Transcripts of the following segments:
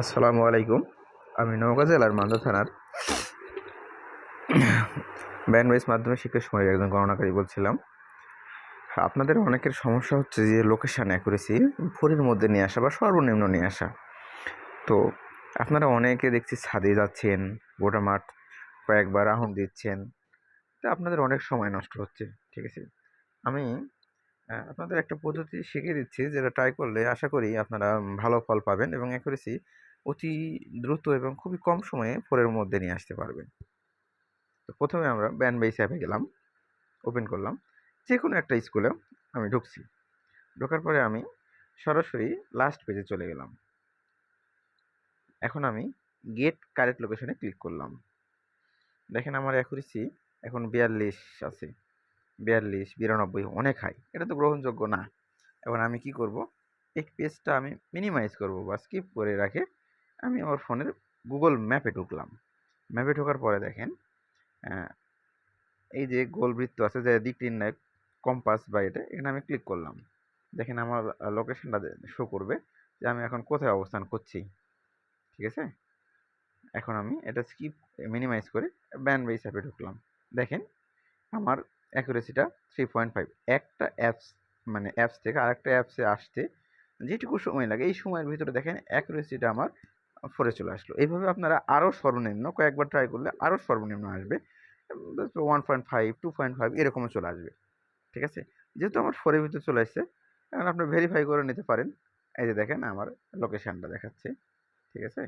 আসসালামু আলাইকুম। আমি নওগাঁ জেলার মান্দা থানার ব্যান্ডওয়াইজ মাধ্যমিক শিক্ষা সময়ের একজন গণনাকারী বলছিলাম। আপনাদের অনেকের সমস্যা হচ্ছে যে লোকেশান অ্যাকুরেসি ফোরের মধ্যে নিয়ে আসা বা সর্বনিম্ন নিয়ে আসা। তো আপনারা অনেকে দেখছি ছাদে যাচ্ছেন, গোটা মাঠ কয়েকবার রাউন্ড দিচ্ছেন। তো আপনাদের অনেক সময় নষ্ট হচ্ছে, ঠিক আছে? আমি আপনাদের একটা পদ্ধতি শিখিয়ে দিচ্ছি যেটা ট্রাই করলে আশা করি আপনারা ভালো ফল পাবেন এবং অ্যাকুরেসি অতি দ্রুত এবং খুবই কম সময়ে ফোরের মধ্যে নিয়ে আসতে পারবেন। তো প্রথমে আমরা ব্যান্ড বেস অ্যাপে গেলাম ওপেন করলাম। যে কোনো একটা স্কুলে আমি ঢুকছি। ঢোকার পরে আমি সরাসরি লাস্ট পেজে চলে গেলাম। এখন আমি গেট কারেক্ট লোকেশনে ক্লিক করলাম। দেখেন আমার অ্যাকুরেসি এখন বিয়াল্লিশ আছে। বিয়াল্লিশ, বিরানব্বই অনেক হাই এটা তো গ্রহণযোগ্য না। এখন আমি কি করব? এই পেজটা আমি মিনিমাইজ করব বা স্কিপ করে রাখে আমি আমার ফোনের গুগল ম্যাপে ঢুকলাম। ম্যাপে ঢোকার পরে দেখেন এই যে গোল বৃত্ত আছে যে দিক নির্ণায়ক কম্পাস বা এটা, এখানে আমি ক্লিক করলাম। দেখেন আমার লোকেশনটা শো করবে যে আমি এখন কোথায় অবস্থান করছি। ঠিক আছে? এখন আমি এটা স্কিপ মিনিমাইজ করে ব্যান বেস অ্যাপে ঢুকলাম। দেখেন, আমার অ্যাকুরেসিটা থ্রি পয়েন্ট ফাইভ একটা অ্যাপস মানে অ্যাপস থেকে আরেকটা অ্যাপসে আসতে যেটুকু সময় লাগে, এই সময়ের ভিতরে দেখেন অ্যাকুরেসিটা আমার ফোরে চলে আসলো। এইভাবে আপনারা আরও সর্বনিম্ন, কয়েকবার ট্রাই করলে আরও সর্বনিম্ন আসবে। One point five two point five এরকমও চলে আসবে। ঠিক আছে? যেহেতু আমার ফোরের ভিতরে চলে আসছে এখন আপনি ভেরিফাই করে নিতে পারেন। এই যে দেখেন আমার লোকেশানটা দেখাচ্ছে। ঠিক আছে?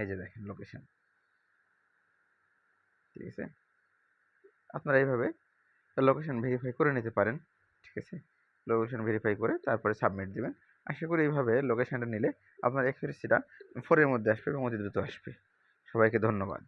এই যে দেখেন লোকেশান ঠিক আছে? আপনারা এইভাবে লোকেশন ভেরিফাই করে নিতে পারেন। ঠিক আছে? লোকেশন ভেরিফাই করে তারপরে সাবমিট দিবেন। আশা করি এইভাবে লোকেশানটা নিলে আপনার এক্সপিরিয়েন্সটা ফোরের মধ্যে আসবে এবং অতি দ্রুত আসবে। সবাইকে ধন্যবাদ।